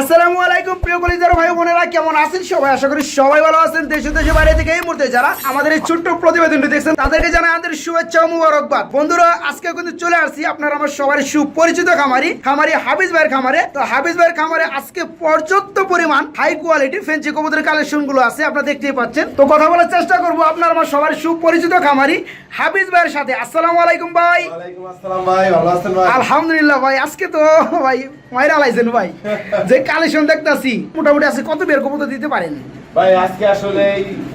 আসসালামু আলাইকুম প্রিয় কলিজার ভাই বোনেরা কেমন আছেন সবাই? আশা করি সবাই ভালো আছেন। দেশ ও দেশের বাইরে থেকে এই মুহূর্তে যারা আমাদের এই ছোট্ট প্রতিবেদনটি দেখছেন তাদেরকে জানাই আমাদের শুভেচ্ছা ও মুবারকবাদ। বন্ধুরা আজকে কিন্তু চলে আসছি আপনার আমার সবার সুপরিচিত খামারি খামারি হাফিজ ভাইয়ের খামারে। তো হাফিজ ভাইয়ের খামারে আজকে পর্যাপ্ত পরিমাণ হাই কোয়ালিটি ফেন্সি কবুতরের কালেকশনগুলো আছে আপনারা দেখতেই পাচ্ছেন। তো কথা বলার চেষ্টা করব আপনার আমার সবার সুপরিচিত খামারি হাফিজ ভাইয়ের সাথে। আসসালামু আলাইকুম ভাই? আলহামদুলিল্লাহ ভাই আজকে তো ভাই লাইছেন ভাই। যে কালেকশন দেখতাছি মোটামুটি আছে কত বের কবুতর দিতে পারেন? ভাই আজকে আসলে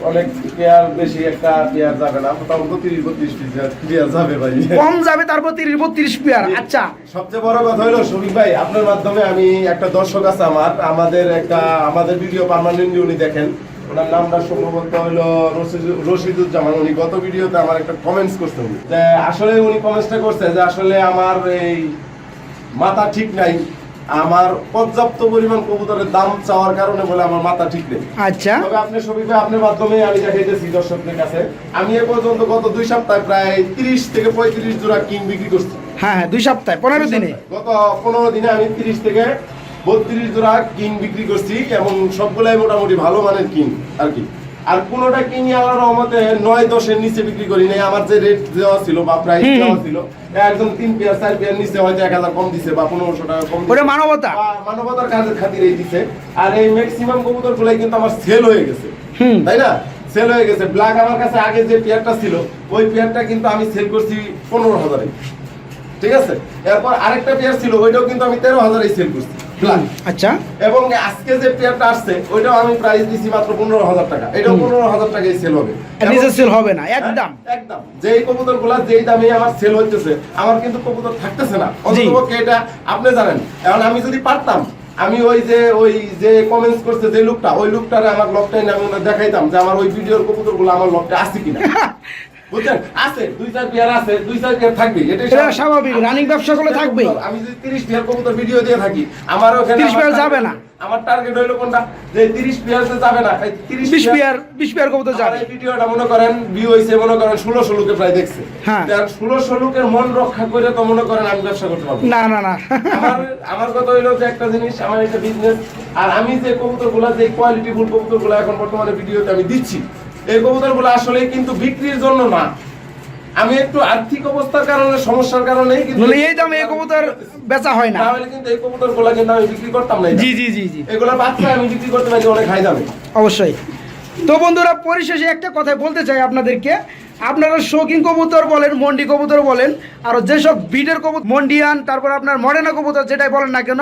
অনেক পেয়ার বেশি একটা পেয়ার যাবে না মোটামুটি তিরিশ বত্রিশ পেয়ার যাবে ভাই। কম যাবে তারপর তিরিশ বত্রিশ পেয়ার আচ্ছা। সবচেয়ে বড় কথা হলো শফিক ভাই আপনার মাধ্যমে আমি একটা দর্শক আছে আমার আমাদের একটা আমাদের ভিডিও পার্মানেন্টলি উনি দেখেন। ওনার নামটা সম্ভবত হলো রশিদ- রশিদুজ্জামান। উনি গত ভিডিওতে আমার একটা কমেন্টস করছেন। যে আসলে উনি কমেন্টসটা করছে যে আসলে আমার এই মাথা ঠিক নাই আমার পর্যাপ্ত পরিমাণ কবুতরের দাম চাওয়ার কারণে বলে আমার মাথা ঠিক নেই। আচ্ছা। তবে আপনি ভাই আপনার মাধ্যমে আমি দেখাইতেছি দর্শকদের কাছে। আমি এ পর্যন্ত গত দুই সপ্তাহে প্রায় তিরিশ থেকে পঁয়ত্রিশ জোড়া কিং বিক্রি করছি। হ্যাঁ হ্যাঁ দুই সপ্তাহে পনেরো দিনে। গত পনেরো দিনে আমি তিরিশ থেকে বত্রিশ জোড়া কিং বিক্রি করছি। এবং সবগুলাই মোটামুটি ভালো মানের কিং আর কি। আর কোনোটা কিং আমার রহমতে নয় দশের নিচে বিক্রি করি নাই। আমার যে রেট দেওয়া ছিল বা প্রাইস দেওয়া ছিল একদম তিন পেয়ার চার পেয়ার নিচে হয়তো এক হাজার কম দিছে বা পনেরোশো টাকা কম। ওটা মানবতা। মানবতার কাজের খাতিরেই দিছে। আর এই ম্যাক্সিমাম কবুতর গুলাই কিন্তু আমার সেল হয়ে গেছে। তাই না? সেল হয়ে গেছে। ব্ল্যাক আমার কাছে আগে যে পেয়ারটা ছিল ওই পেয়ারটা কিন্তু আমি সেল করছি পনেরো হাজারে। ঠিক আছে? এরপর আরেকটা পেয়ার ছিল ওইটাও কিন্তু আমি তেরো হাজারে সেল করছি। আচ্ছা। এবং আজকে যে পেয়ারটা আসছে ওইটাও আমি প্রাইস দিছি মাত্র পনেরো হাজার টাকা। এটাও পনেরো হাজার টাকায় সেল হবে। আর সেল হবে না একদম হ্যাঁ, একদম। যেই কবুতরগুলা যেই দামে আমার সেল হইতেছে আমার কিন্তু কবুতর থাকতেছে না। এটা আপনি জানেন এখন আমি যদি পারতাম আমি ওই যে ওই যে কমেন্টস করছে যে লোকটা ওই লোকটারে আমার লকটাই আমি দেখাইতাম যে আমার ওই ভিডিওর কবুতরগুলো আমার লকটা আছে কিনা। বুঝছেন আছে দুই চার পেয়ার আছে দুই চার পেয়ার থাকবে এটা স্বাভাবিক, running ব্যবসা করলে থাকবেই। আমি যদি তিরিশ পেয়ার কবুতর ভিডিও দিয়ে থাকি আমার ওখানে 30 পেয়ার যাবে না। আমার টার্গেট হইল কোনটা যে তিরিশ পেয়ার তো যাবে না তিরিশ বিশ পেয়ার বিশ পেয়ার কবুতর যাবে এই ভিডিওটা মনে করেন ভিউ হইছে মনে করেন ষোলোশো লোকে প্রায় দেখছে হ্যাঁ। মন রক্ষা করে তো মনে করেন আমি ব্যবসা করতে পারব না না না আমার আমার কথা হইল যে একটা জিনিস আমার একটা বিজনেস আর আমি যে কবুতরগুলা যে কোয়ালিটি ফুল কবুতরগুলা এখন বর্তমানে ভিডিওতে আমি দিচ্ছি এই কবুতরগুলো আসলে কিন্তু বিক্রির জন্য না। আমি একটু আর্থিক অবস্থার কারণে সমস্যার কারণেই কিন্তু এই দামে এই কবুতর বেচা হয় না। না হলে কিন্তু এই কবুতরগুলা কিন্তু আমি বিক্রি করতাম না। জি জি জি জি। এগুলা বাচ্চা আমি বিক্রি করতে পারি অনেক হাই দামে। অবশ্যই। তো বন্ধুরা পরিশেষে একটা কথা বলতে চাই আপনাদেরকে। আপনারা শৌখিন কবুতর বলেন মন্ডি কবুতর বলেন আর যেসব বিটের কবুতর মন্ডিয়ান তারপর আপনার মডেনা কবুতর যেটাই বলেন না কেন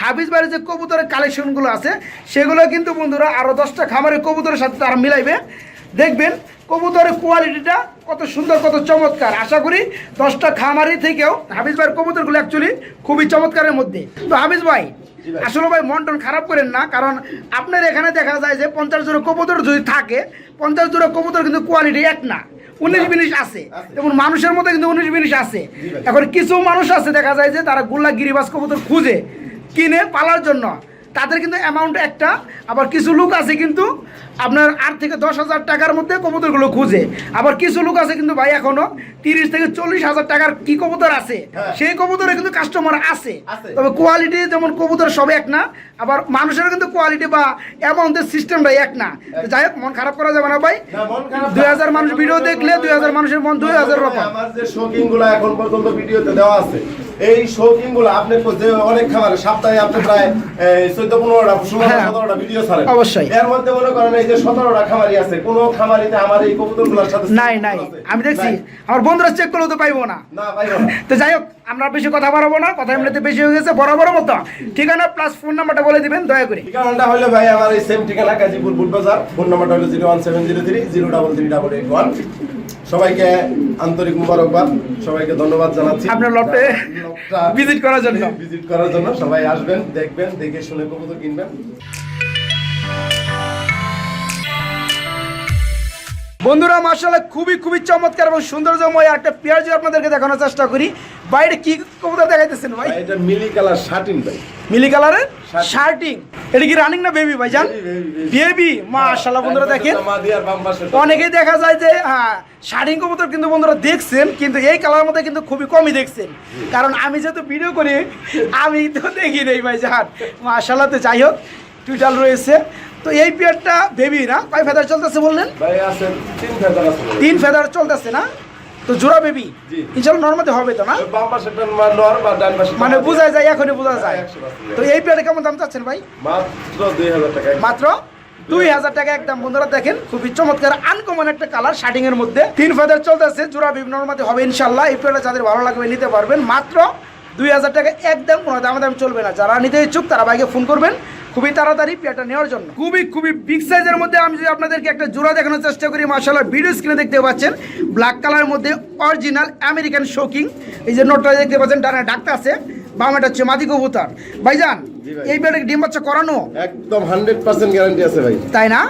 হাফিজ বাড়ির যে কবুতরের কালেকশনগুলো আছে সেগুলো কিন্তু বন্ধুরা আরও দশটা খামারের কবুতরের সাথে তারা মিলাইবে। দেখবেন কবুতরের কোয়ালিটিটা কত সুন্দর কত চমৎকার। আশা করি দশটা খামারি থেকেও হাফিজ ভাইয়ের কবুতরগুলো অ্যাকচুয়ালি খুবই চমৎকারের মধ্যে। তো হাফিজ ভাই আসলে ভাই মন টন খারাপ করেন না কারণ আপনার এখানে দেখা যায় যে পঞ্চাশ জোড়া কবুতর যদি থাকে পঞ্চাশ জোড়া কবুতর কিন্তু কোয়ালিটি এক না। উনিশ বিনিশ আছে। যেমন মানুষের মধ্যে কিন্তু উনিশ বিনিশ আছে। এখন কিছু মানুষ আছে দেখা যায় যে তারা গুল্লা গিরিবাস কবুতর খুঁজে কিনে পালার জন্য। তাদের কিন্তু অ্যামাউন্ট একটা আবার কিছু লোক আছে কিন্তু আপনার আট থেকে দশ হাজার টাকার মধ্যে কবুতরগুলো খুঁজে আবার কিছু লোক আছে কিন্তু ভাই এখনও তিরিশ থেকে চল্লিশ হাজার টাকার কি কবুতর আছে হ্যাঁ। সেই কবুতরে কিন্তু কাস্টমার আছে। তবে কোয়ালিটি যেমন কবুতর সব এক না আবার মানুষের কিন্তু কোয়ালিটি বা অ্যামাউন্টের সিস্টেমটাই এক না যাই হোক মন খারাপ করা যাবে না ভাই। দুই হাজার মানুষ ভিডিও দেখলে দুই হাজার মানুষের মন দুই হাজার রকম আমার যে গুলো এখন পর্যন্ত ভিডিওতে দেওয়া আছে এই শৌখিনগুলো আপনি যে অনেক খাবার সপ্তাহে আপনি প্রায় চোদ্দ পনেরোটা ষোলো হ্যাঁ। সতেরোটা ভিডিও ছাড়েন অবশ্যই। এর মধ্যে মনে করেন এই যে সতেরোটা খামারি আছে কোন খামারিতে আমার এই কবুতর সাথে নাই নাই। আমি দেখছি আমার বন্ধুরা চেক করলেও তো পাইবো না। না পাইবো না। তো যাই হোক আমরা বেশি কথা বাড়াবো না কথা এমনিতে বেশি হয়ে গেছে বড় মতো। ঠিকানা প্লাস ফোন নাম্বারটা বলে দিবেন দয়া করে। ঠিকানাটা হলো ভাই আমার এই সেম ঠিকানা গাজীপুর বুট বাজার। ফোন নাম্বারটা হলো zero one seven zero three zero double three double eight one সবাইকে আন্তরিক মুবারকবাদ সবাইকে ধন্যবাদ জানাচ্ছি। আপনার লটে ভিজিট করার জন্য। ভিজিট করার জন্য সবাই আসবেন দেখবেন দেখে শুনে কবুতর কিনবেন। বন্ধুরা মার্শাল্লাহ খুবই খুবই চমৎকার এবং সৌন্দর্যময় একটা পেঁয়াজ আপনাদেরকে দেখানোর চেষ্টা করি। বাইরে কি কবুতর দেখাইতেছেন ভাই? এটা মিলি কালার শার্টিন ভাই। মিলি কালারের? শার্টিং এটা কি রানিং না বেবি ভাই জান। বেবি মাশাআল্লাহ বন্ধুরা দেখেন। অনেকেই দেখা যায় যে হ্যাঁ শার্টিং কবুতর কিন্তু বন্ধুরা দেখছেন কিন্তু এই কালার মধ্যে কিন্তু খুবই কমই দেখছেন। কারণ আমি যেহেতু ভিডিও করি আমি তো দেখি নেই ভাই জান। মাশাল্লাহ তো যাই হোক টুইটাল রয়েছে। তো এই পেয়ারটা বেবি না? কয় ফেদার চলতেছে বললেন? তিন ফেদার চলতেছে না? তো জোড়া বেবি। ইনশাল্লাহ নর্মাতে হবে তো না? মানে। বোঝা যায় এখনই বোঝা যায়। তো এই পেয়ারটা কেমন দাম চাচ্ছেন ভাই? মাত্র দুই হাজার টাকা। একদম। বন্ধুরা দেখেন খুবই চমৎকার আনকমন একটা কালার শার্টিং এর মধ্যে তিন ফেদার চলতেছে। জোড়া বিভিন্ন মধ্যে হবে ইনশাল্লাহ এই পেয়ারটা যাদের ভালো লাগবে নিতে পারবেন। মাত্র দুই হাজার টাকা একদম কোনো দাম দাম চলবে না। যারা নিতে ইচ্ছুক তারা বাইকে ফোন করবেন। খুবই তাড়াতাড়ি পেয়ারটা নেওয়ার জন্য খুবই খুবই বিগ সাইজের মধ্যে আমি যদি আপনাদেরকে একটা জোড়া দেখানোর চেষ্টা করি মার্শাল্লাহ ভিডিও স্ক্রিনে দেখতে পাচ্ছেন ব্ল্যাক কালারের মধ্যে অরিজিনাল আমেরিকান শোকিং এই যে নোটটা দেখতে পাচ্ছেন, ডানা ডাকতে আছে বামাটা হচ্ছে মাদি কবুতর ভাইজান। এই পেয়ারটা ডিম বাচ্চা করানো? একদম হান্ড্রেড পার্সেন্ট গ্যারান্টি আছে ভাই। তাই না?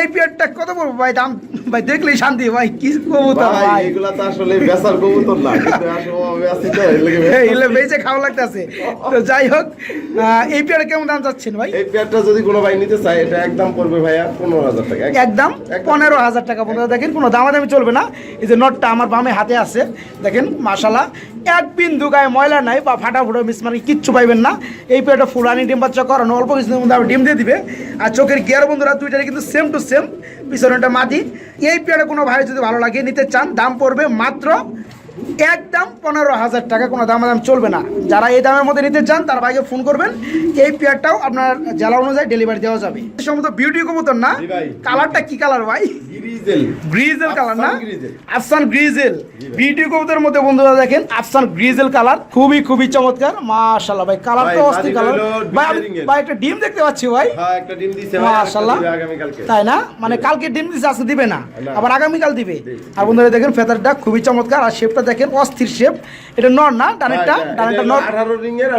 এই পেয়ারটা কত পড়ব ভাই দাম ভাই দেখলেই শান্তি ভাই কি কবুতর ভাই এগুলা তো আসলে বেচার কবুতর না বেঁচে খাওয়া লাগতেছে। তো যাই হোক এই পেয়ারে কেমন দাম চাচ্ছেন ভাই? এই পেয়ারটা যদি কোনো ভাই নিতে চায় এটা একদম পড়বে ভাইয়া পনেরো হাজার টাকা একদম। পনেরো হাজার টাকা পনেরো। দেখেন কোনো দামাদামি চলবে না। এই যে নটটা আমার বামে হাতে আছে। দেখেন মাশাল্লাহ এক বিন্দু গায়ে ময়লা নাই বা ফাটা ফুটো মিসমারি কিচ্ছু পাইবেন না। এই পেয়ারটা ফুলানি ডিম বাচ্চা করানো, অল্প কিছুদিনের মধ্যে আবার ডিম দিয়ে দিবে। আর চোখের গিয়ার বন্ধুরা দুইটারে কিন্তু সেম টু সেম পিছনেটা মাটি। এই পেটে কোনো ভাই যদি ভালো লাগে নিতে চান, দাম পড়বে মাত্র একদম পনেরো হাজার টাকা কোনো দামাদাম চলবে না। যারা এই দামের মধ্যে নিতে চান তার ভাইকে ফোন করবেন। এই পেয়ারটাও আপনার জেলা অনুযায়ী ডেলিভারি দেওয়া যাবে। সম্ভবত বিউটি কবুতর না? কালারটা কি কালার ভাই? গ্রিজেল কালার না? আফসান গ্রিজেল। বিউটি মধ্যে বন্ধুরা দেখেন আফসান গ্রিজেল কালার খুবই খুবই চমৎকার। মাশাআল্লাহ ভাই কালার তো অস্থির কালার হলো ভাই আমি- ডিজাইনিং এর। ভাই একটা ডিম দেখতে পাচ্ছি ভাই। হ্যাঁ একটা ডিম দিছে মাশাআল্লাহ। তাই না? মানে কালকে ডিম দিছে আজকে দিবে না। আবার আগামীকাল দিবে। আর বন্ধুরা দেখেন ফেতারটা খুবই চমৎকার। আর শেপটা দেখেন অস্থির শেপ এটা নর না ডানেরটা ডানেরটা নর। আঠারো রিং। এর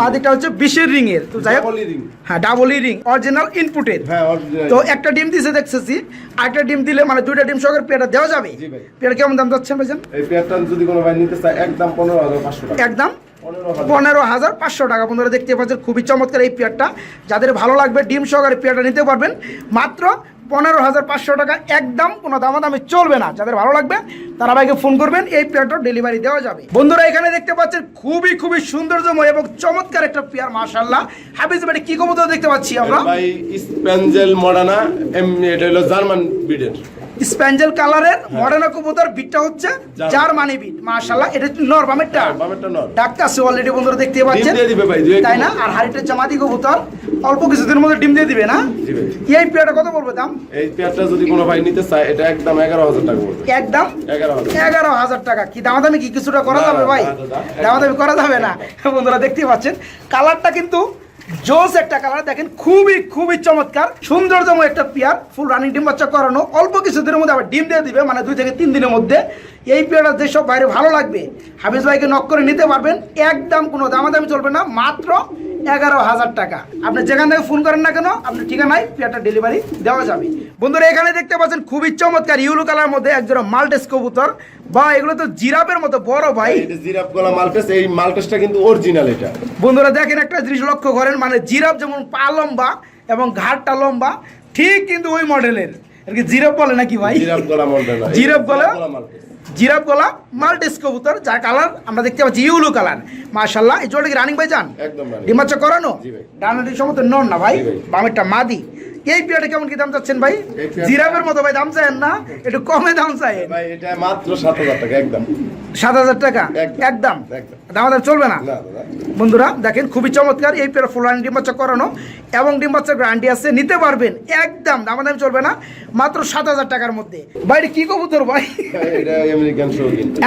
মাদিকটা হচ্ছে বিশের রিং এর তো যাই হোক। হ্যাঁ ডাবল রিং অরিজিনাল ইনপুটের হ্যাঁ original। তো একটা ডিম দিছে দেখতেছি। আরেকটা ডিম দিলে মানে দুইটা ডিম সহকারে পেয়ারটা দেওয়া যাবে। পেয়ার কেমন দাম যাচ্ছেন ভাইজান? এই পেয়ারটা যদি কোনো ভাই নিতে চায় একদম পনেরো হাজার পাঁচশো টাকা। একদম পনেরো হাজার পাঁচশো টাকা। বন্ধুরা দেখতে পাচ্ছেন খুবই চমৎকার এই পেয়ারটা। যাদের ভালো লাগবে ডিম সহকারে পেয়ারটা নিতে পারবেন। মাত্র পনেরো হাজার পাঁচশো টাকা একদম কোনো দামাদামি চলবে না। যাদের ভালো লাগবে তারা ভাইকে ফোন করবেন এই পেয়ারটা ডেলিভারি দেওয়া যাবে। বন্ধুরা এখানে দেখতে পাচ্ছেন খুবই খুবই সৌন্দর্যময় এবং চমৎকার একটা পেয়ার মাশাল্লাহ হাফিজ বাড়ি কি কবুতর দেখতে পাচ্ছি আমরা? ভাই স্পেঞ্জেল মডানা এটা হলো জার্মান ব্রিডের স্প্যাঞ্জেল কালারের মডার্ন কবুতর বিটটা হচ্ছে জার্মানি। বিট মাশাল্লাহ এটা নর বামেরটা। বামেরটা নর আছে অলরেডি বন্ধুরা দেখতে পাচ্ছেন। দিয়ে দিবে ভাই তাই না? আর হাড়িটা জামাতি কবুতর অল্প কিছুদিনের মধ্যে ডিম দিয়ে দিবে না? ভাই। এই পেয়ারটা কত পড়বে দাম? এই পেয়ারটা যদি কোনো ভাই নিতে চায় এটা একদম এগারো হাজার টাকা পড়বে একদম এগারো হাজার টাকা কি দামাদামি কি কিছুটা করা যাবে ভাই। দামাদামি করা যাবে না বন্ধুরা দেখতেই পাচ্ছেন কালারটা কিন্তু জোস একটা কালার দেখেন খুবই খুবই চমৎকার সৌন্দর্যময় একটা পেয়ার ফুল রানিং ডিম বাচ্চা করানো অল্প কিছুদিনের মধ্যে আবার ডিম দিয়ে দিবে মানে দুই থেকে তিন দিনের মধ্যে এই পেয়ারটা যেসব বাইরে ভালো লাগবে হাফিজ ভাইকে নক করে নিতে পারবেন একদম কোনো দামাদামি চলবে না মাত্র এগারো হাজার টাকা। আপনি যেখান থেকে ফোন করেন না কেন আপনি ঠিকানায় পেয়ারটা ডেলিভারি দেওয়া যাবে। বন্ধুরা এখানে দেখতে পাচ্ছেন খুবই চমৎকার ইউলো কালার মধ্যে একজোড়া মাল্টেস কবুতর। বা এগুলো তো জিরাপের মতো বড় ভাই। জিরাফ গলা মালটেস এই মালটেসটা কিন্তু অরিজিনাল এটা। বন্ধুরা দেখেন একটা জিনিস লক্ষ্য করেন মানে জিরাফ যেমন পা লম্বা এবং ঘাটটা লম্বা ঠিক কিন্তু ওই মডেলের আর কি জিরাফ বলে নাকি ভাই জিরাফ গলা জিরাফ গলা? মালটেস কবুতর যার কালার আমরা দেখতে পাচ্ছি ইউলু কালার মাশাল্লাহ এই জোড়া কি রানিং ভাই যান একদম। ডিমাচ্চা করানো ডানাটির ভাই। সমস্ত নন না ভাই। বামেরটা মাদি এই পিয়াটা কেমন কি দাম চাচ্ছেন ভাই? জিরাফের মতো ভাই দাম চাইেন না? একটু কমে দাম চাইেন ভাই এটা মাত্র সাত হাজার টাকা একদম। সাত হাজার টাকা? একদম। দাম চলবে না? বন্ধুরা দেখেন খুবই চমৎকার এই পেয়ার ফুলানি ডিম বাচ্চা করানো এবং ডিম বাচ্চার গ্যারান্টি আছে নিতে পারবেন। একদম দাম দাম চলবে না মাত্র সাত হাজার টাকার মধ্যে। বাইরে কি কবুতর ভাই? এটা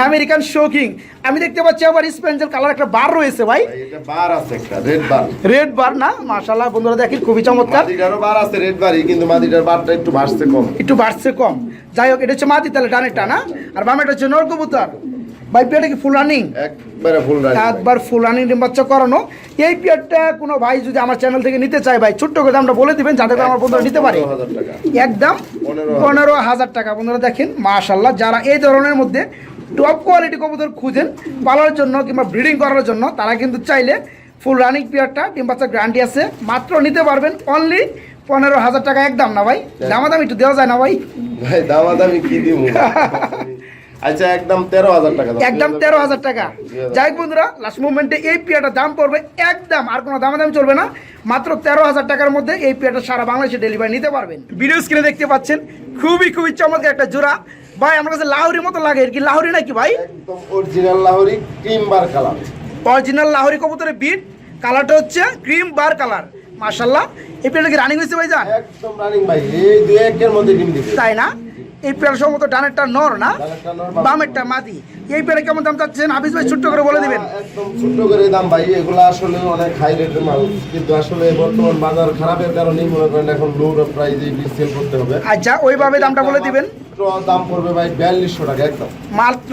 আমেরিকান শোকিং আমি দেখতে পাচ্ছি আবার স্পেঞ্জেল কালার একটা বার রয়েছে ভাই। ভাই, এটা বার আছে একটা রেড বার রেড বার না? মাশাল্লাহ বন্ধুরা দেখেন খুবই চমৎকার। বার আছে রেড বারই কিন্তু মাদিটার বারটা একটু ভাসছে কম। একটু বাড়ছে কম। যাই হোক এটা হচ্ছে মাদি তাহলে ডানেরটা না আর বামেটা হচ্ছে নর কবুতর। ভাই পেয়ারটা কি ফুল রানিং একবারে ফুল রানি একবার ফুল রানিং বাচ্চা করানো। এই পেয়ারটা কোনো ভাই যদি আমার চ্যানেল থেকে নিতে চায় ভাই ছোট্ট করে দামটা বলে দিবেন যাতে করে আমার বন্ধুরা নিতে পারে। একদম পনেরো হাজার। পনেরো হাজার টাকা। বন্ধুরা দেখেন মাশাল্লাহ যারা এই ধরনের মধ্যে টপ কোয়ালিটি কবুতর খুঁজেন পালার জন্য কিংবা ব্রিডিং করার জন্য তারা কিন্তু চাইলে ফুল রানিং পিয়ারটা ডিম বাচ্চা গ্যারান্টি আছে। মাত্র নিতে পারবেন অনলি পনেরো হাজার টাকা একদম না ভাই? দামাদাম একটু দেওয়া যায় না ভাই? ভাই দামাদামি কি দিব আচ্ছা একদম তেরো হাজার টাকা একদম তেরো হাজার টাকা। যাই বন্ধুরা লাস্ট মুভমেন্টে এই পিয়াটার দাম পড়বে একদম আর কোনো দামাদামি চলবে না। মাত্র তেরো হাজার টাকার মধ্যে এই পিয়াটা সারা বাংলাদেশে ডেলিভারি নিতে পারবেন। ভিডিও স্ক্রিনে দেখতে পাচ্ছেন খুবই খুবই চমৎকার একটা জোড়া। ভাই আমার কাছে লাহোরির মতো লাগে এর কি লাহোরি নাকি ভাই? একদম original Lahori cream bar colour original Lahori কবুতরের বিট কালারটা হচ্ছে ক্রিম বার কালার মাশাল্লাহ এই পেয়ারটা কি রানিং হয়েছে ভাই জান একদম রানিং ভাই এই দুই একের মধ্যে ডিম দিবে। তাই না? এই পেয়ার সম্ভবত ডানেরটা নর না? বামেরটা মাদি। এই পেয়ারে কেমন দাম চাচ্ছেন? হাফিজ ভাই ছোট্ট করে বলে দিবেন। একদম ছোট্ট করে দাম ভাই এগুলো আসলে অনেক হাই রেটের মাল। কিন্তু আসলে বর্তমান বাজার খারাপের কারণেই মনে করেন এখন লো প্রাইজে সেল করতে হবে। আচ্ছা ওইভাবে দামটা বলে দিবেন। দাম পড়বে ভাই বিয়াল্লিশশো টাকা একদম। মাত্র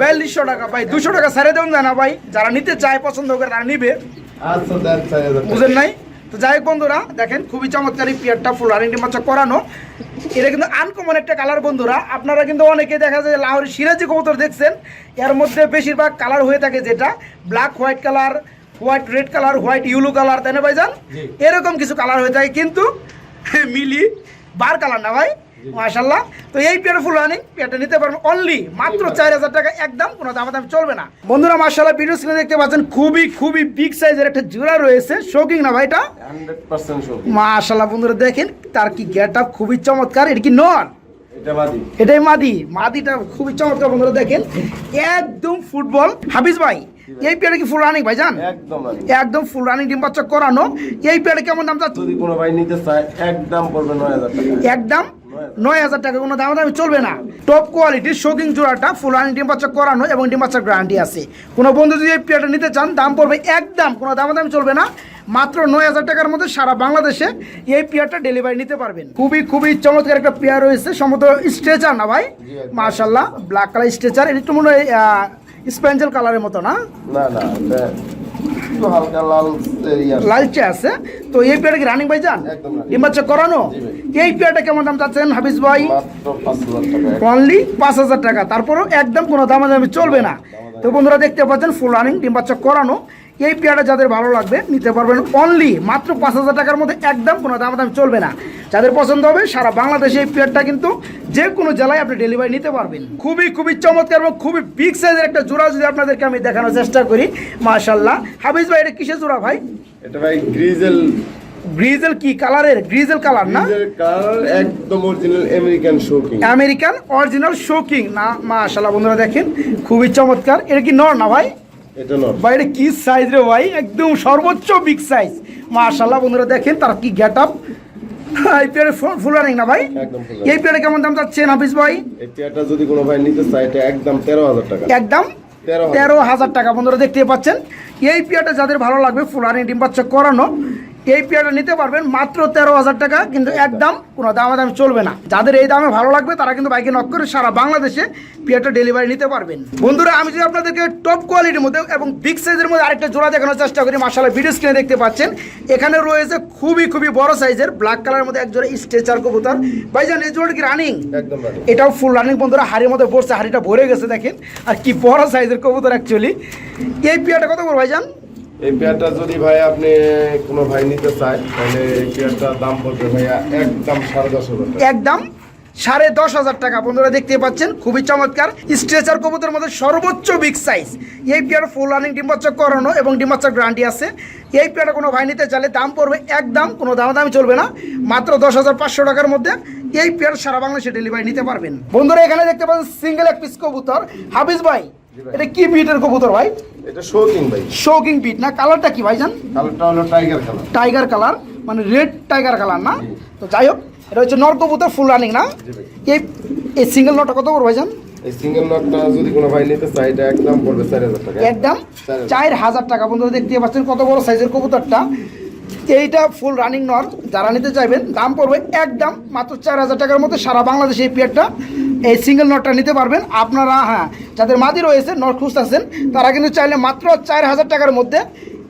বিয়াল্লিশশো টাকা। ভাই দুশো টাকা ছেড়ে দেবেন না ভাই। যারা নিতে চায় পছন্দ করে তারা নিবে। আচ্ছা। বুঝেন নাই? তো যাই হোক বন্ধুরা দেখেন খুবই চমৎকার এই পিয়ারটা ফুল রানিং মাছ করানো। এটা কিন্তু আনকমন একটা কালার বন্ধুরা। আপনারা কিন্তু অনেকে দেখা যায় লাহোরি সিরাজি কবুতর দেখছেন এর মধ্যে বেশিরভাগ কালার হয়ে থাকে যেটা black white colour white red colour white yellow colour তাই না ভাইজান। এরকম কিছু কালার হয়ে থাকে কিন্তু মিলি বার কালার না ভাই। মাশাল্লাহ তো এই পেয়ার ফুল রানিং পেয়ারটা নিতে পারবেন অনলি মাত্র চার হাজার টাকা একদম কোনো দাম দাম চলবে না। বন্ধুরা মাশাল্লাহ ভিডিও স্ক্রিনে দেখতে পাচ্ছেন খুবই খুবই বিগ সাইজের একটা জোড়া রয়েছে। শোকিং না ভাই এটা? মাশাল্লাহ বন্ধুরা দেখেন তার কি গেট আপ খুবই চমৎকার। এটা কি নন। এটাই মাদি। মাদিটা খুবই চমৎকার বন্ধুরা দেখেন। একদম ফুটবল। হাফিজ ভাই এই পেয়ারে কি ফুল রানিং ভাই জান একদম ফুল রানিং ডিম বাচ্চা করানো। এই পেয়ারে কেমন দাম চাচ্ছ যদি কোনো ভাই নিতে চায় একদম পড়বে নয় হাজার একদম নয় হাজার টাকা কোনো দাম দামি চলবে না। টপ কোয়ালিটির শোকিং জোড়াটা ফুল রানিং ডিম বাচ্চা করানো এবং ডিম বাচ্চার গ্যারান্টি আছে। কোনো বন্ধু যদি এই পেয়ারটা নিতে চান দাম পড়বে একদম কোনো দাম দামি চলবে না। মাত্র নয় হাজার টাকার মধ্যে সারা বাংলাদেশে এই পেয়ারটা ডেলিভারি নিতে পারবেন। খুবই খুবই চমৎকার একটা পেয়ার রয়েছে সম্ভবত স্ট্রেচার না ভাই? মার্শাল্লাহ ব্ল্যাক কালার স্ট্রেচার এটা একটু মনে হয় স্পেঞ্জেল কালারের মতো না? না না একটু হালকা লাল লালচে আছে। তো এই পেয়ারটা কি রানিং ভাই যান। ডিম বাচ্চা করানো? এই পেয়ারটা কেমন দাম চাচ্ছেন হাফিজ ভাই? অনলি পাঁচ হাজার টাকা। তারপরেও একদম কোনো দামাদামি চলবে না। তো বন্ধুরা দেখতে পাচ্ছেন ফুল রানিং ডিম বাচ্চা করানো। এই পেয়ারটা যাদের ভালো লাগবে নিতে পারবেন অনলি মাত্র পাঁচ হাজার টাকার মধ্যে একদম কোনো দামাদামি চলবে না। যাদের পছন্দ হবে সারা বাংলাদেশে এই পেয়ারটা কিন্তু যে কোনো জেলায় আপনি ডেলিভারি নিতে পারবেন। খুবই খুবই চমৎকার এবং খুবই বিগ সাইজের একটা জোড়া যদি আপনাদেরকে আমি দেখানোর চেষ্টা করি মাশাল্লাহ হাফিজ ভাই এটা কিসের জোড়া ভাই? এটা ভাই গ্রিজেল গ্রিজেল কি কালারের? গ্রিজেল কালার না? কালার একদম original American shocking American original shocking না মাশাল্লাহ বন্ধুরা দেখেন খুবই চমৎকার। এটা কি নর না ভাই? ভাই এটা কি সাইজ রে ভাই? একদম সর্বোচ্চ বিগ সাইজ মাশাল্লাহ বন্ধুরা দেখেন তার কি গেট আপ এই পেয়ারে ফুল রানিং না ভাই। এই পেয়ারে কেমন দাম চাচ্ছেন হাফিজ ভাই? এই পেয়ারটা যদি কোনো ভাই নিতে চায় এটা একদম তেরো হাজার টাকা। একদম তেরো হাজার। টাকা বন্ধুরা দেখতে পাচ্ছেন। এই পেয়ারটা যাদের ভালো লাগবে ফুল রানিং ডিম বাচ্চা করানো এই পেয়ারটা নিতে পারবেন মাত্র তেরো হাজার টাকা কিন্তু একদম কোনো দামাদামি চলবে না। যাদের এই দামে ভালো লাগবে তারা কিন্তু বাইকে নক করে সারা বাংলাদেশে পেয়ারটা ডেলিভারি নিতে পারবেন। বন্ধুরা আমি যদি আপনাদেরকে টপ কোয়ালিটির মধ্যে এবং বিগ সাইজের মধ্যে আরেকটা জোড়া দেখানোর চেষ্টা করি মাসালা ভিডিও স্ক্রিনে দেখতে পাচ্ছেন। এখানে রয়েছে খুবই খুবই বড় সাইজের ব্ল্যাক কালারের মধ্যে এক জোড়া স্ট্রেচার কবুতর। ভাইজান এই জোড়া কি রানিং একদম এটাও ফুল রানিং বন্ধুরা হাড়ির মধ্যে পড়ছে হাড়িটা ভরে গেছে দেখেন। আর কি বড় সাইজের কবুতর অ্যাকচুয়ালি এই পেয়ারটা কত করে ভাইজান? এই পেয়ারটা যদি ভাই আপনি কোনো ভাই নিতে চায়, তাহলে এই পেয়ারটার দাম পড়বে ভাইয়া একদম সাড়ে দশ হাজার একদম সাড়ে দশ হাজার টাকা। বন্ধুরা দেখতে পাচ্ছেন, খুবই চমৎকার। স্ট্রেচার কবুতরের মধ্যে সর্বোচ্চ বিগ সাইজ এই পেয়ার ফুল রানিং ডিম্বাচ্চা করানো এবং ডিম্বাচ্চা গ্যারান্টি আছে। এই পেয়ারটা কোনো ভাই নিতে চাইলে দাম পড়বে একদম, কোনো দাম দামি চলবে না। মাত্র দশ হাজার পাঁচশো টাকার মধ্যে এই পেয়ার সারা বাংলাদেশে ডেলিভারি নিতে পারবেন। বন্ধুরা এখানে দেখতে পাচ্ছেন সিঙ্গেল এক পিস কবুতর। হাফিজ ভাই এটা কি বিটের কবুতর ভাই? এটা শোকিং ভাই। শোকিং বিট না? কালারটা কি ভাইজান কালারটা হলো টাইগার কালার টাইগার কালার মানে রেড টাইগার কালার না? তো যাই হোক এটা হচ্ছে নর কবুতর ফুল রানিং না? ভাই। এই এই সিঙ্গেল নটটা কত করব ভাইজান এই সিঙ্গেল নটটা যদি কোনো ভাই নিতে চায় এটা একদম পড়বে চার হাজার টাকা। একদম? চার হাজার। চার হাজার টাকা বন্ধুরা দেখতে পাচ্ছেন কত বড় সাইজের কবুতরটা। এইটা ফুল রানিং নর যারা নিতে চাইবেন দাম পড়বে একদম মাত্র চার হাজার টাকার মধ্যে সারা বাংলাদেশে এই পেয়ারটা এই সিঙ্গেল নটটা নিতে পারবেন। আপনারা হ্যাঁ যাদের মাদি রয়েছে নট খুঁজতেছেন তারা কিন্তু চাইলে মাত্র চার হাজার টাকার মধ্যে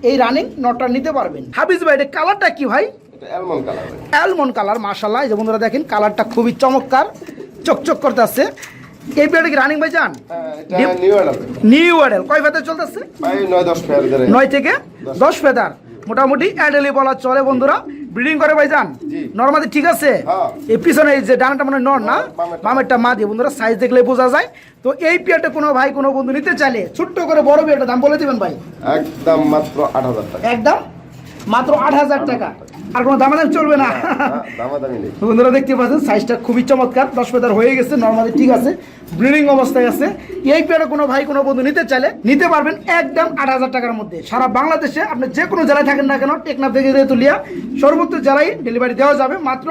এই রানিং নটটা নিতে পারবেন। হাবিজ ভাই এটা কালারটা কি ভাই? এটা অ্যালমন্ড কালার ভাই। অ্যালমন্ড কালার মার্শাল্লাহ এই যে বন্ধুরা দেখেন কালারটা খুবই চমৎকার চকচক করতে আছে। এই পেয়ারটা কি রানিং ভাই হ্যাঁ, নিউ অ্যাডেল কয় ফেদার চলতেছে? নয় থেকে দশ। ফেদার মোটামুটি অ্যাডেলি বলা চলে বন্ধুরা। ব্রিডিং করে ভাই যান নর্মালি ঠিক আছে? হ্যাঁ। এই পিছনে এই যে ডানাটা মানে নর না? বামেরটা। বামেরটা মা দিয়ে বন্ধুরা সাইজ দেখলে বোঝা যায়। তো এই পেয়ারটা কোনো ভাই কোনো বন্ধু নিতে চাইলে ছোট্ট করে বড় পেয়ারটা দাম বলে দিবেন ভাই। একদম মাত্র আট হাজার টাকা। একদম মাত্র আট হাজার টাকা। আর কোনো দামাদাম চলবে না। বন্ধুরা দেখতে পাচ্ছেন সাইজটা খুবই চমৎকার দশ পেতার হয়ে গেছে নর্মালি ঠিক আছে ব্রিডিং অবস্থায় আছে। এই পেয়ারে কোনো ভাই কোনো বন্ধু নিতে চাইলে নিতে পারবেন একদম আট হাজার টাকার মধ্যে। সারা বাংলাদেশে আপনি যে কোনো জেলায় থাকেন না কেন টেকনাফ থেকে তুলিয়া সর্বোচ্চ জেলায় ডেলিভারি দেওয়া যাবে মাত্র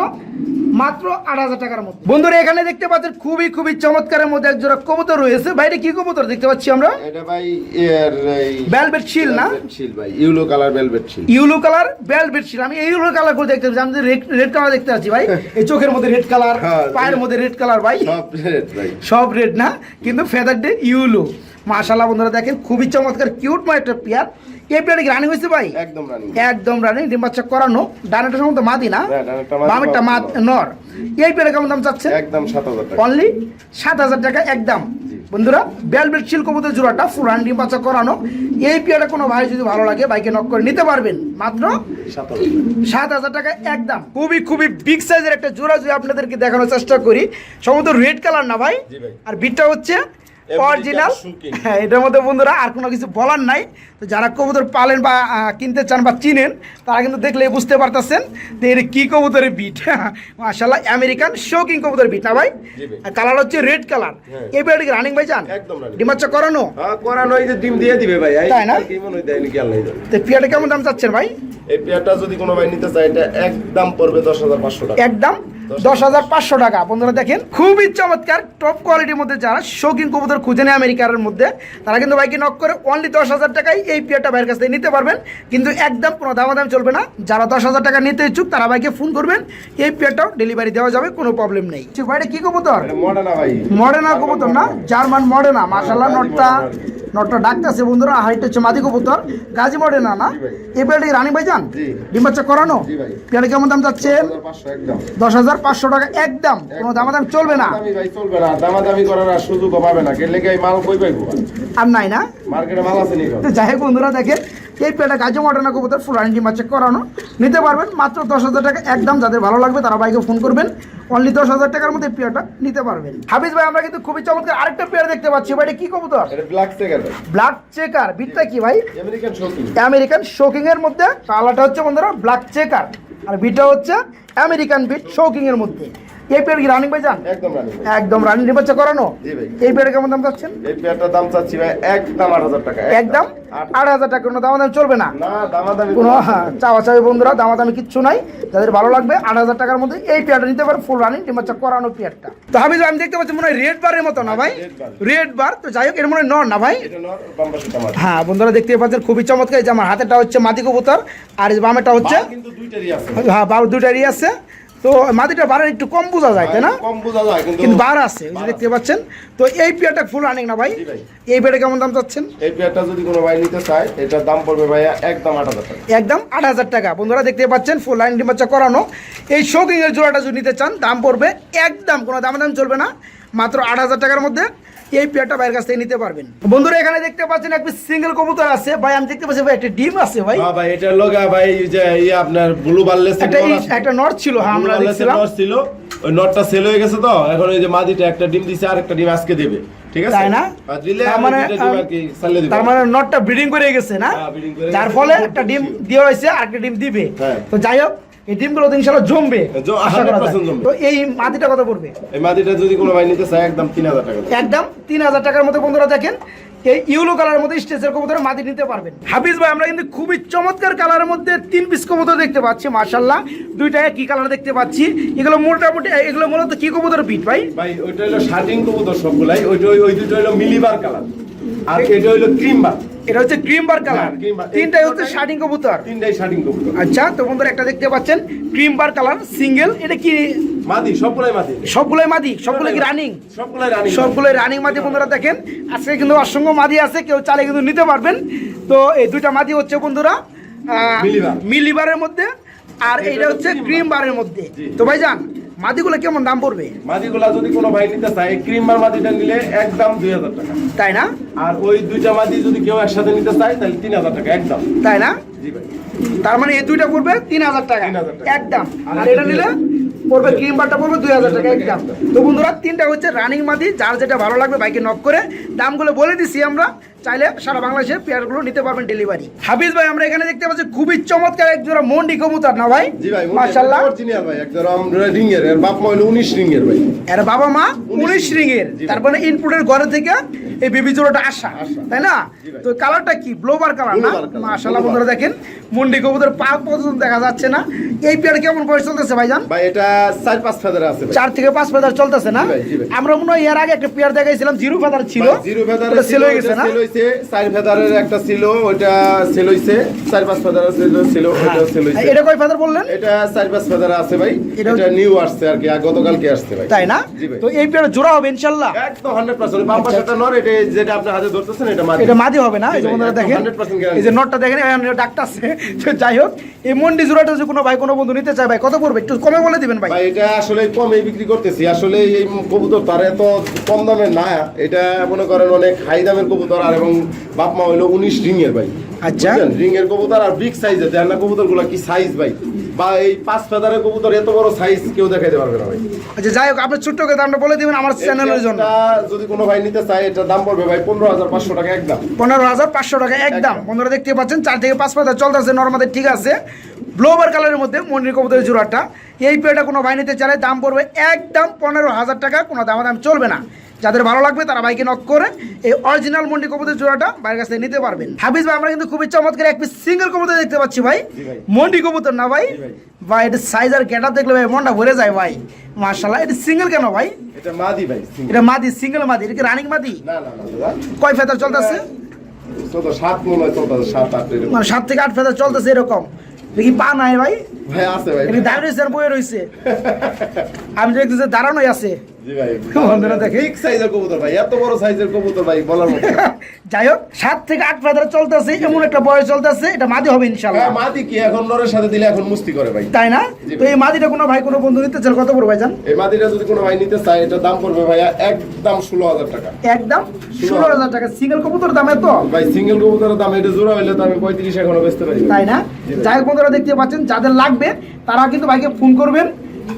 মাত্র আট হাজার টাকার মধ্যে। বন্ধুরা এখানে দেখতে পাচ্ছেন খুবই খুবই চমৎকারের মধ্যে এক জোড়া কবুতর রয়েছে। বাইরে কি কবুতর দেখতে পাচ্ছি আমরা? এটা ভাই এর এই শিল না? শিল ভাই ইউলো কালার ভেলভেট শিল ইউলো কালার বেলভেট ছিল আমি এই ইউলো কালার করে দেখতে পাচ্ছি। আমি রেড রেড কালার দেখতে পাচ্ছি ভাই এই চোখের মধ্যে রেড কালার হ্যাঁ, পায়ের মধ্যে রেড কালার ভাই। সব রেড না কিন্তু ফেদার ডে ইউলো মাশাল্লাহ বন্ধুরা দেখেন খুবই চমৎকার কিউট মা একটা পেয়ার। এই পেয়ারে কি রানিং হয়েছে ভাই? একদম রানিং একদম রানিং ডিম বাচ্চা করানো। ডানাটা সম্ভবত মাদি না? হ্যাঁ, বামেরটা মা নর। এই পেয়ারে কেমন দাম চাচ্ছে একদম সাত হাজার টাকা। অনলি সাত হাজার টাকা একদম। বন্ধুরা বেলবেট শিল কবুতর জোড়াটা ফুরান ডিম বাচ্চা করানো। এই পেয়ারটা কোনো ভাই যদি ভালো লাগে বাইকে নক করে নিতে পারবেন। মাত্র সাত হাজার। টাকা। সাত হাজার টাকা একদম। খুবই খুবই বিগ সাইজের একটা জোড়া যদি আপনাদেরকে দেখানোর চেষ্টা করি সম্ভবত রেড কালার না ভাই। আর বিটটা হচ্ছে অরিজিনাল হ্যাঁ এটার মধ্যে বন্ধুরা আর কোনো কিছু বলার নাই। তো যারা কবুতর পালেন বা কিনতে চান বা চিনেন তারা কিন্তু দেখলে বুঝতে পারতেছেন যে এর কি কবুতরের বিট মাশাল্লাহ আমেরিকান শোকিং কবুতরের বিট না ভাই? কালার হচ্ছে রেড কালার হ্যাঁ। এই কি রানিং ভাই running। ডিমাচ্চা করানো? হ্যাঁ করানো এই যে ডিম দিয়ে দিবে ভাই। তাই না? তো। পেয়ারটা কেমন দাম চাচ্ছেন ভাই? এই পেয়ারটা যদি কোনো ভাই নিতে চায় এটা একদম পড়বে দশ হাজার পাঁচশো টাকা। একদম? দশ হাজার। পাঁচশো টাকা। বন্ধুরা দেখেন খুবই চমৎকার টপ কোয়ালিটির মধ্যে যারা শৌখিন কবুতর খুঁজে নেয় আমেরিকার মধ্যে তারা কিন্তু বাইকে নক করে অনলি দশ হাজার টাকায় এই পেয়ারটা ভাইয়ের কাছ থেকে নিতে পারবেন। কিন্তু একদম কোনো দামাদাম চলবে না। যারা দশ হাজার টাকা নিতে ইচ্ছুক তারা বাইকে ফোন করবেন। এই পেয়ারটাও ডেলিভারি দেওয়া যাবে কোনো প্রবলেম নেই। বাইরে কি কবুতর? মডেনা কবুতর না? জার্মান মডেনা মার্শাল্লাহ নটটা। নটটা ডাকতেছে বন্ধুরা হাইট হচ্ছে মাদি কবুতর গাজী মোড়ে না এই পেয়ারটি রানী ভাই যান। ডিম বাচ্চা করানো? জি কেমন দাম যাচ্ছেন? একদম। দশ হাজার পাঁচশো টাকা একদম। কোনো দামাদাম চলবে না। চলবে না। দামাদামি করার সুযোগ পাবে না। মাল কই পাইবো? আর নাই না? মার্কেটে মাল আছে নি তো যাই হোক বন্ধুরা দেখেন এই পেটা গাজী মডার্না কবুতর ফুলানি ডিম বাচ্চা করানো। নিতে পারবেন মাত্র দশ হাজার টাকা একদম যাদের ভালো লাগবে তারা বাইকে ফোন করবেন। অনলি দশ হাজার টাকার মধ্যে পেয়ারটা নিতে পারবেন। হাফিজ ভাই আমরা কিন্তু খুবই চমৎকার আরেকটা পেয়ার দেখতে পাচ্ছি। ভাই এটা কি কবুতর? এটা ব্ল্যাক চেকার ব্ল্যাক চেকার বিটটা কি ভাই? আমেরিকান শৌখিন আমেরিকান শোকিং এর মধ্যে কালারটা হচ্ছে বন্ধুরা ব্ল্যাক চেকার আর বিটটা হচ্ছে আমেরিকান বিট শোকিং এর মধ্যে। এই পেয়ার কি রানিং ভাই যান একদম রানি একদম রানিং বাচ্চা করানো? জি ভাই। এই পেয়ারে কেমন দাম চাচ্ছেন? এই পেয়ারটার দাম চাচ্ছি ভাই একদম আট হাজার টাকা একদম। আট- আট হাজার টাকা কোনো দামাদাম চলবে না? না দামাদামি কোনো হ্যাঁ, চাওয়া চাওয়ি বন্ধুরা দামাদামি কিচ্ছু নাই। যাদের ভালো লাগবে আট হাজার টাকার মধ্যে এই পেয়ারটা নিতে পারে ফুল রানিং ডিমাচ্চা করানো পেয়ারটা। তো ভাই, আমি দেখতে পাচ্ছি মনে হয় রেড বারের মতো না ভাই? রেড বার তো যাই হোক এর মনে হয় নর না ভাই? হ্যাঁ বন্ধুরা দেখতে পাচ্ছেন খুবই চমৎকার। যে আমার হাতেরটা হচ্ছে মাদি কবুতর আর বামেরটা হচ্ছে বাল কিন্তু দুইটারই আছে। হ্যাঁ বার আছে। তো মাটিটা বারের একটু কম বোঝা যায় তাই না? কম বোঝা যায় কিন্তু বার আছে যে দেখতে পাচ্ছেন? তো এই পেয়ারটা ফুল রানিং না ভাই? এই পেয়ারে কেমন দাম চাচ্ছেন? এই পেয়ারটা যদি কোনো ভাই নিতে চায় এটার দাম পড়বে ভাইয়া একদম আট হাজার টাকা। একদম আট হাজার টাকা। বন্ধুরা দেখতে পাচ্ছেন ফুল লাইন ডিম বাচ্চা করানো। এই শোকিং এর জোড়াটা যদি নিতে চান দাম পড়বে একদম কোনো দাম দাম চলবে না। মাত্র আট হাজার টাকার মধ্যে এই পেয়ারটা ভাইয়ের কাছ থেকে নিতে পারবেন। বন্ধুরা এখানে দেখতে পাচ্ছেন একটি সিঙ্গেল কবুতর আছে। ভাই আমি দেখতে পাচ্ছি ভাই একটা ডিম আছে ভাই। হ্যাঁ ভাই এটার লগে ভাই এই যে ইয়ে আপনার ব্লু বার্লেস একটা একটা নট ছিল হ্যাঁ আমরা দেখছিলাম। ছিল। ওই নটটা সেল হয়ে গেছে তো। এখন ওই যে মাদিটা একটা ডিম দিছে আর একটা ডিম আজকে দেবে। ঠিক আছে? তাই না? দিলে তার মানে, তার মানে নটটা ব্রিডিং করে গেছে না? হ্যাঁ, যার ফলে একটা ডিম দিয়ে হয়েছে আর একটা ডিম দিবে। হ্যাঁ। তো যাই হোক এই ডিমগুলো তো ইনশাল্লাহ জমবে। আশা করা যায়। তো এই মাটিটা কত পড়বে? এই মাদিটা যদি কোনো ভাই নিতে চায় একদম তিন হাজার টাকা একদম তিন হাজার টাকার মধ্যে বন্ধুরা দেখেন এই ইউলো কালারের মধ্যে স্টেজের কবুতর মাটি নিতে পারবেন। হাফিজ ভাই আমরা কিন্তু খুবই চমৎকার কালারের মধ্যে তিন পিস কবুতর দেখতে পাচ্ছি মার্শাল্লাহ দুইটা কি কালার দেখতে পাচ্ছি। এগুলো মোটামুটি এগুলো মূলত কি কবুতর বিট ভাই? ভাই ওইটা হলো শার্টিং কবুতর সবগুলাই ওইটা ওই- দুটো হলো মিলিবার কালার। আর এটা হলো ক্রিম বার। এটা হচ্ছে ক্রিম বার কালার। তিনটাই হচ্ছে শার্টিং কবুতর। তিনটাই শার্টিং কবুতর। আচ্ছা তো বন্ধুরা একটা দেখতে পাচ্ছেন ক্রিম বার কালার সিঙ্গেল এটা কি? মাদি সবগুলাই মাদি। সবগুলোই মাদি কি রানিং সবগুলাই রানি সবগুলোই রানিং মাদি বন্ধুরা দেখেন। আজকে কিন্তু অসংখ্য মাদি আছে কেউ চালে কিন্তু নিতে পারবেন। তো এই দুইটা মাদি হচ্ছে বন্ধুরা। মিলিবারের মধ্যে আর এটা হচ্ছে ক্রিম বারের মধ্যে। তো ভাইজান মাদিগুলো কেমন দাম পড়বে? মাদিগুলা যদি কোনো ভাই নিতে চায় ক্রিমার মাদিটা নিলে একদম দুই হাজার টাকা। তাই না? আর ওই দুইটা মাদি যদি কেউ একসাথে নিতে চায় তাহলে তিন হাজার টাকা একদম। তাই না? জি ভাই। তার মানে এই দুইটা পড়বে তিন হাজার টাকা। 3,000 টাকা। একদম। আর এটা নিলে পড়বে ক্রিম বারটা পড়বে দুই হাজার টাকা একদম। তো বন্ধুরা তিনটা হচ্ছে রানিং মাদি যার যেটা ভালো লাগবে বাইকে নক করে দামগুলো বলে দিছি আমরা। চাইলে সারা বাংলাদেশে পেয়ারগুলো নিতে পারবেন ডেলিভারি হাফিজ ভাই আমরা এখানে দেখতে পাচ্ছি খুবই চমৎকার এক জোড়া মন্ডি কবুতর না ভাই? জি ভাই মাশাল্লাহ অরিজিনাল ভাই রিং এর এর বাপ মা হলো 19 রিং এর ভাই। এর বাবা মা উনিশ রিং। এর তারপরে ইনপুটের ঘরে থেকে এই বেবি জোড়াটা আসা। তাই না? তো কালারটা কি? ব্লোবার কালার না? Blower। বন্ধুরা দেখেন মুন্ডি কবুতর পা পর্যন্ত দেখা যাচ্ছে না। এই পেয়ার কেমন বয়স চলতেছে ভাইজান? ভাই এটা চার পাঁচ ফেদার আছে ভাই। চার থেকে পাঁচ ফেদার চলতেছে না। আমরা মনে হয় এর আগে একটা পেয়ার দেখাইছিলাম জিরো ফেদার ছিল। জিরো ফেদার সেল হয়ে গেছে না? হইছে চার ফেদারের একটা ছিল সেল হইছে। চার পাঁচ ফেদারের ছিল ছিল সেল হইছে। এটা কয় ফেদার বললেন? এটা চার পাঁচ ফেদার আছে ভাই। এটা- নিউ আসছে আর কি গতকালকে আসছে ভাই। তাই না? তো এই পেয়ার জোড়া হবে ইনশাল্লাহ? একদম 100% বাম পাশেটা নর এটা যেটা আপনি হাতে ধরতেছেন এটা মাদি। এটা মাদি হবে না? এই যে বন্ধুরা দেখেন 100% guarantee। এই যে নটটা দেখেন ডাক্তার আছে। তো যাই হোক এই মন্ডি জোড়াটা যদি কোনো ভাই কোনো বন্ধু নিতে চায় ভাই কত পড়বে? একটু কমে বলে দিবেন ভাই। ভাই এটা আসলে কমে বিক্রি করতেছি। আসলে এই কবুতর তার এত কম দামে না। এটা মনে করেন অনেক হাই দামের কবুতর আর এবং বাপ মা হইল উনিশ রিং এর ভাই। আচ্ছা। রিং এর কবুতর আর বিগ সাইজের দেন না কবুতরগুলা কি সাইজ ভাই? বা এই পাঁচ ফেদারের কবুতর এত বড় সাইজ কেউ দেখাইতে পারবে না ভাই। আচ্ছা যাই হোক আপনি ছোট্ট করে দামটা বলে দিবেন আমার চ্যানেলের জন্য। যদি কোনো ভাই নিতে চায় এটা দাম পড়বে ভাই পনেরো হাজার পাঁচশো টাকা একদম। পনেরো হাজার পাঁচশো টাকা একদম। বন্ধুরা দেখতে পাচ্ছেন চার থেকে পাঁচ পাতা চলতেছে নর্মাদের ঠিক আছে। ব্লোবার কালারের মধ্যে মন্ডির কবুতরের জোড়াটা। এই পেয়েটা কোনো ভাই নিতে চাইলে দাম পড়বে একদম পনেরো হাজার টাকা কোনো দাম দাম চলবে না। যাদের ভালো লাগবে তারা বাইকে নক করে এই অরিজিনাল মন্ডি কবুতরের জোড়াটা বাইরের কাছ নিতে পারবেন। হাফিজ ভাই আমরা কিন্তু খুবই চমৎকার এক পিস সিঙ্গেল কবুতর দেখতে পাচ্ছি ভাই। মন্ডি কবুতর না ভাই? ভাই। এটা সাইজ আর গেটার দেখলে ভাই মনটা ভরে যায় ভাই। মার্শাল্লাহ এটা সিঙ্গেল কেন ভাই? এটা মাদি ভাই এটা মাদি সিঙ্গেল মাদি এটা কি রানিং মাদি? না না না কয় ফেদার চলতেছে? সাত মনে সাত থেকে আট ফেদার চলতেছে এরকম। দেখি পা নাই ভাই? ভাই আছে ভাই। দাঁড়িয়ে রয়েছে আর বয়ে রয়েছে। আমি দেখছি যে দাঁড়ানোই আছে। যাই হোক সাত থেকে আট ফেদার চলতেছে এমন একটা বয়স চলতেছে এটা মাদি হবে ইনশাল্লাহ হ্যাঁ মাদি কি এখন নরের সাথে দিলে এখন মুস্তি করে ভাই। তাই না? তো এই মাদিটা কোনো ভাই কোনো বন্ধু নিতে চান কত পড়বে ভাই জান? এই মাদিটা যদি কোনো ভাই নিতে চায় এটা দাম পড়বে ভাইয়া একদম ষোলো হাজার টাকা। একদম ষোলো হাজার। টাকা। সিঙ্গেল কবুতর দাম এত? ভাই সিঙ্গেল কবুতরের দাম এটা জোড়া হইলে তো আমি পঁয়ত্রিশ এখনও বেচতে পারি। তাই না? যাই বন্ধুরা দেখতে পাচ্ছেন যাদের লাগবে তারা কিন্তু ভাইকে ফোন করবেন।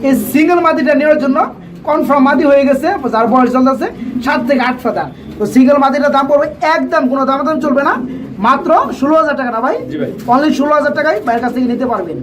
এই সিঙ্গেল মাদিটা নেওয়ার জন্য কনফার্ম মাদি হয়ে গেছে যার বয়স চলতেছে সাত থেকে আট ফাদার তো সিঙ্গেল মাদিটার দাম পড়বে একদম কোনো দাম দাম চলবে না। মাত্র ষোলো হাজার টাকা না ভাই? অনলি ষোলো হাজার টাকায় বাইরের কাছ থেকে নিতে পারবেন।